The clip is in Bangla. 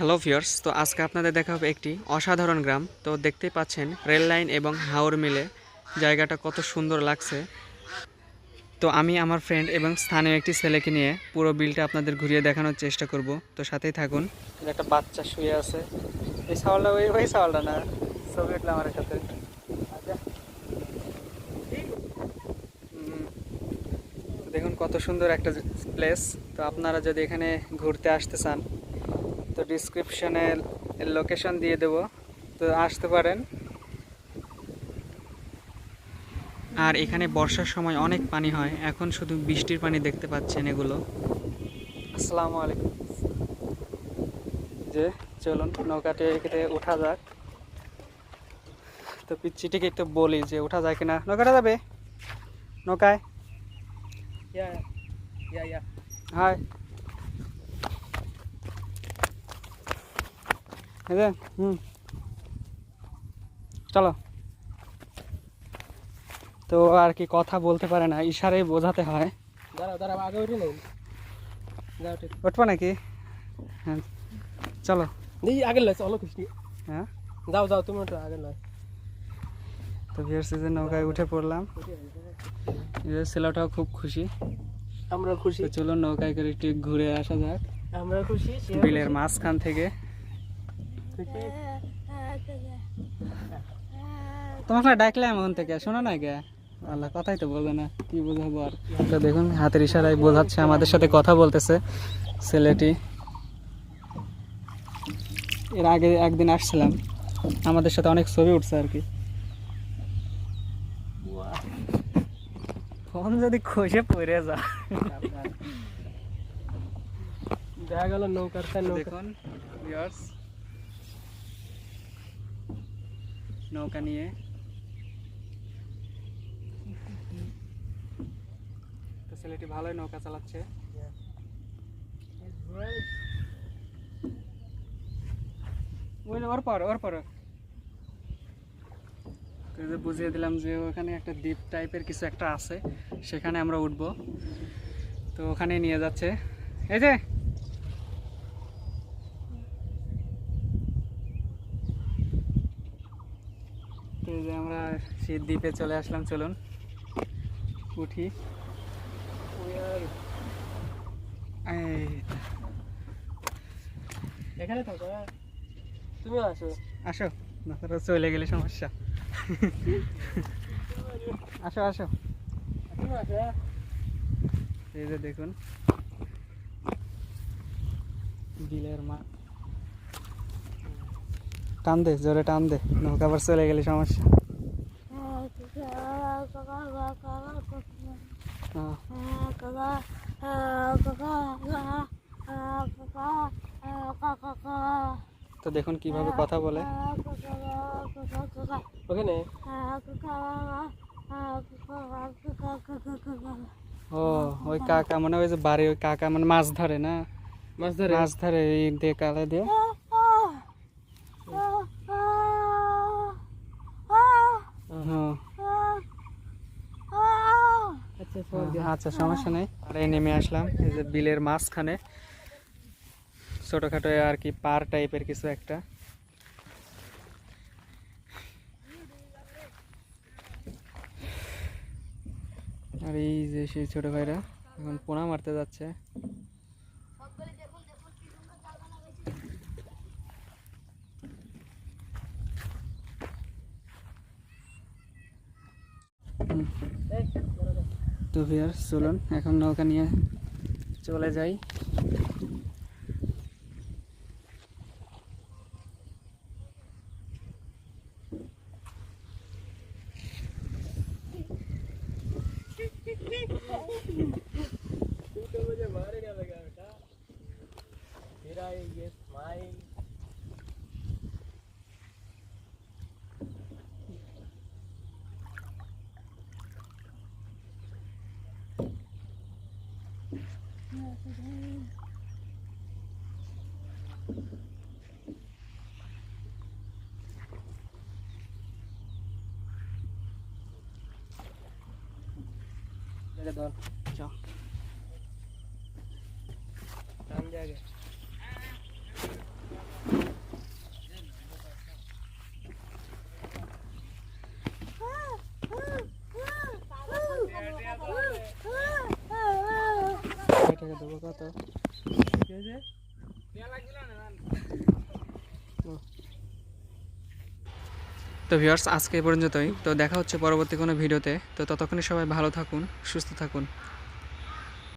হ্যালো ভিউয়ার্স তো আজকে আপনাদের দেখা হবে একটি অসাধারণ গ্রাম। তো দেখতেই পাচ্ছেন রেল লাইন এবং হাওর মিলে জায়গাটা কত সুন্দর লাগছে। তো আমি আমার ফ্রেন্ড এবং স্থানীয় একটি ছেলেকে নিয়ে পুরো বিলটা আপনাদের ঘুরিয়ে দেখানোর চেষ্টা করব। তো সাথেই থাকুন। একটা বাচ্চা শুয়ে আছে। এই সাওয়ালটা ওই ওই সাওয়ালটা না ছবি উঠল আমার সাথে। দেখুন কত সুন্দর একটা প্লেস তো আপনারা যদি এখানে ঘুরতে আসতে চান তো ডিসক্রিপশনে লোকেশন দিয়ে দেব। তো আসতে পারেন। আর এখানে বর্ষার সময় অনেক পানি হয়। এখন শুধু বৃষ্টির পানি দেখতে পাচ্ছেন এগুলো। আসসালামু আলাইকুম। যে চলুন নৌকাতে এখানে ওঠা যাক। তো পিচ্ছিটিকে একটু বলি যে ওঠা যায় কিনা। নৌকাটা যাবে? নৌকায়. হাই এই যে, হুম। চলো। তো আর কি কথা বলতে পারে না ইশারাই বোঝাতে হয়। উঠবো নাকি? হ্যাঁ চলো। আগে চলো খুশি হ্যাঁ? যাও যাও তুমি আগে লয় তো ভিয়ার সিজন নৌকায় উঠে পড়লাম। ছেলেটাও খুব খুশি। আমরা খুশি। চলো নৌকায় করে একটু ঘুরে আসা যাক। আমরা খুশি বিলের মাঝখান থেকে। তোমাকে ডাকলাম ওখান থেকে শোনো না কে আল্লাহ কথাই তো বলবে না কি বোঝাবো আর? তো দেখুন হাতের ইশারায় বোঝাচ্ছে আমাদের সাথে কথা বলতেছে ছেলেটি। এর আগে একদিন আসছিলাম আমাদের সাথে অনেক ছবি উঠছে আর কি। ফোন যদি খসে পড়ে যা দেখা গেল নৌকার দেখুন নৌকা নিয়ে। তো ছেলেটি ভালোই নৌকা চালাচ্ছে। ওর পর ওর পর। বুঝিয়ে দিলাম যে ওখানে একটা দ্বীপ টাইপের কিছু একটা আছে, সেখানে আমরা উঠবো। তো ওখানে নিয়ে যাচ্ছে। এই যে এই যে আমরা সেই দ্বীপে চলে আসলাম চলুন। উঠি। এখানে থাকো হ্যাঁ। তুমি আসো। আসো না তারা চলে গেলে সমস্যা। আসো আসো। আসো হ্যাঁ। এই যে দেখুন বিলের মা। টান দে জোরে টান দে নৌকা আবার চলে গেলে সমস্যা। তো দেখুন কীভাবে কথা বলে। ওখানে? ও ওই কাকা মানে ওই যে বাড়ি ওই কাকা মানে মাছ ধরে না? মাছ ধরে। মাছ ধরে এই দিয়ে কালে দিয়ে। আচ্ছা সমস্যা নেই। আর এই নেমে আসলাম এই যে বিলের মাঝখানে। ছোটোখাটো আর কি পার টাইপের কিছু একটা। আর এই যে সেই ছোট ভাইরা এখন পোনা মারতে যাচ্ছে। তো ভিয়ার চলুন এখন নৌকা নিয়ে চলে যাই Merhaba. Ciao. Tamam gel gel. দেবো কত? তো ভিউয়ার্স, আজকে পর্যন্তই। তো দেখা হচ্ছে পরবর্তী কোনো ভিডিওতে। তো ততক্ষণে সবাই ভালো থাকুন, সুস্থ থাকুন।